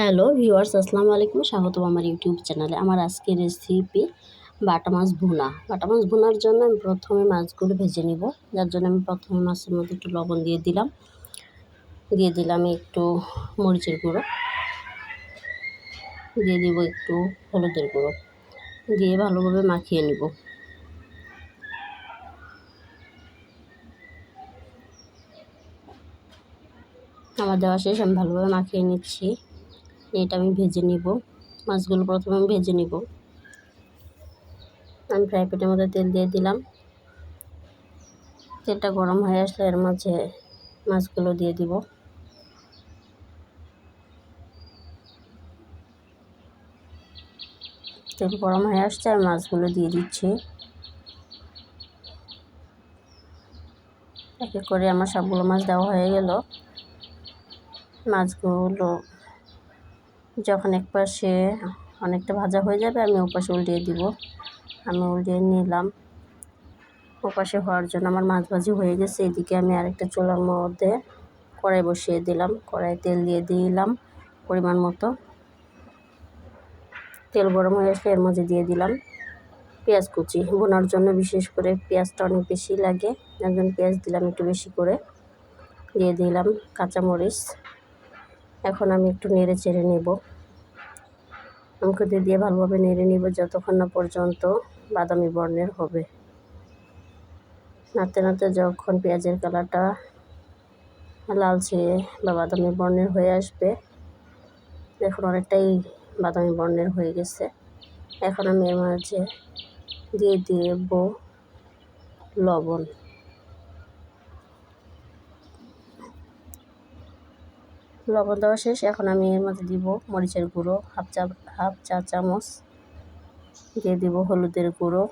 Hello viewers, আসসালামু আলাইকুম। স্বাগতম আমার ইউটিউব চ্যানেলে। আমার আজকের রেসিপি বাটা মাছ ভুনা। বাটা মাছ ভুনার জন্য আমি প্রথমে মাছগুলো ভেজে নিব। যার জন্য আমি প্রথমে মাছের মধ্যে একটু লবণ দিয়ে দিলাম। দিয়ে দিলাম একটু মরিচের গুঁড়ো। দিয়ে দিব একটু হলুদের গুঁড়ো। দিয়ে ভালোভাবে মাখিয়ে নিব। আমার দেওয়া শেষ, আমি ভালোভাবে মাখিয়ে নিচ্ছি। এটা আমি ভেজে নিব। মাছগুলো প্রথমে আমি ভেজে নিব। আমি ফ্রাই প্যানের মধ্যে তেল দিয়ে দিলাম। তেলটা গরম হয়ে আসলে এর মাঝে মাছগুলো দিয়ে দিব। তেল গরম হয়ে আসছে আমি মাছগুলো দিয়ে দিচ্ছি। এক করে আমার সবগুলো মাছ দেওয়া হয়ে গেল। মাছগুলো যখন এক পাশে অনেকটা ভাজা হয়ে যাবে, আমি ওপাশে উল্টিয়ে দিব। আমি উল্টিয়ে নিলাম। ওপাশে হওয়ার জন্য আমার মাছ ভাজি হয়ে গেছে। এদিকে আমি আরেকটা চুলার মধ্যে কড়াই বসিয়ে দিলাম। কড়াই তেল দিয়ে দিলাম পরিমাণ মতো। তেল গরম হয়ে আসলে এর মধ্যে দিয়ে দিলাম পেঁয়াজ কুচি। বোনার জন্য বিশেষ করে পেঁয়াজটা অনেক বেশি লাগে। একজন পেঁয়াজ দিলাম একটু বেশি করে। দিয়ে দিলাম কাঁচামরিচ। এখন আমি একটু নেড়ে চেড়ে নেব। আমকুতে দিয়ে ভালোভাবে নেড়ে নিব যতক্ষণ না পর্যন্ত বাদামি বর্ণের হবে। নাড়তে নাড়তে যখন পেঁয়াজের কালারটা লালচে বা বাদামি বর্ণের হয়ে আসবে এখন অনেকটাই বাদামি বর্ণের হয়ে গেছে। এখন আমি এর মাঝে দিয়ে দেব লবণ। লবণ দেওয়া শেষ। এখন আমি এর মধ্যে দিব মরিচের গুঁড়ো, হাফ চা হাফ চা চামচ দিয়ে দিব হলুদের গুঁড়ো।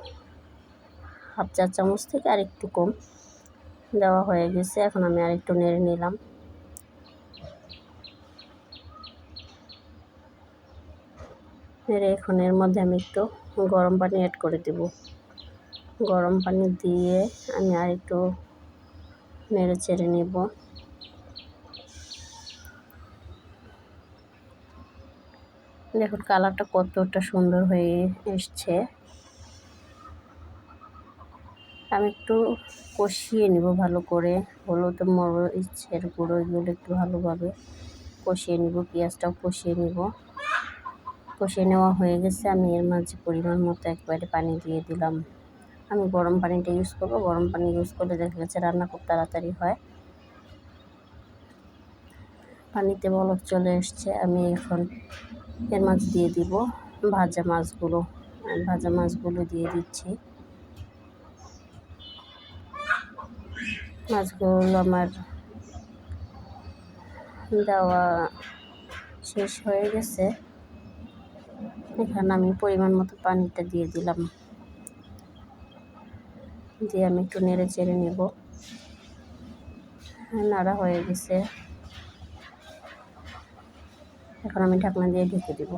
হাফ চা চামচ থেকে আর একটু কম দেওয়া হয়ে গেছে। এখন আমি আর একটু নেড়ে নিলাম। নেড়ে এখন এর মধ্যে আমি একটু গরম পানি অ্যাড করে দেব। গরম পানি দিয়ে আমি আর একটু নেড়ে চেড়ে নেব। দেখুন, কালারটা কতটা সুন্দর হয়ে এসছে। আমি একটু কষিয়ে নিব ভালো করে। হলুদ মরিচের গুঁড়ো, এগুলো একটু ভালোভাবে কষিয়ে নিব, পেঁয়াজটাও কষিয়ে নিব। কষিয়ে নেওয়া হয়ে গেছে, আমি এর মাঝে পরিমাণ মতো একবারে পানি দিয়ে দিলাম। আমি গরম পানিটা ইউজ করব, গরম পানি ইউজ করলে দেখা গেছে রান্না খুব তাড়াতাড়ি হয়। পানিতে বলক চলে এসছে, আমি এখন এর মাছ দিয়ে দিব, ভাজা মাছগুলো ভাজা মাছগুলো দিয়ে দিচ্ছি। মাছগুলো আমার দেওয়া শেষ হয়ে গেছে। এখানে আমি পরিমাণ মতো পানিটা দিয়ে দিলাম। দিয়ে আমি একটু নেড়ে চেড়ে নেব। নাড়া হয়ে গেছে। এখন আমি ঢাকনা দিয়ে ঢেকে দিব।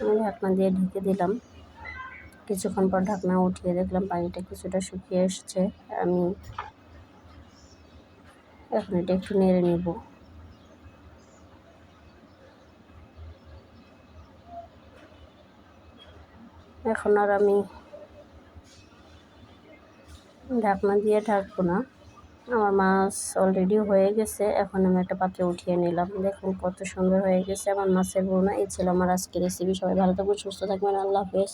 আমি ঢাকনা দিয়ে ঢেকে দিলাম। কিছুক্ষণ পর ঢাকনা উঠিয়ে দেখলাম পানিটা কিছুটা শুকিয়ে এসছে। আমি এখন এটা একটু নেড়ে নেব। এখন আর আমি ঢাকনা দিয়ে ঢাকবো না। আমার মাছ অলরেডি হয়ে গেছে। এখন আমি একটা পাত্রে উঠিয়ে নিলাম। দেখুন কত সুন্দর হয়ে গেছে আমার মাছের বোনা। এই ছিল আমার আজকে রেসিপি সবাই ভালো থাকবেন, সুস্থ থাকবেন। আল্লাহ হাফেজ।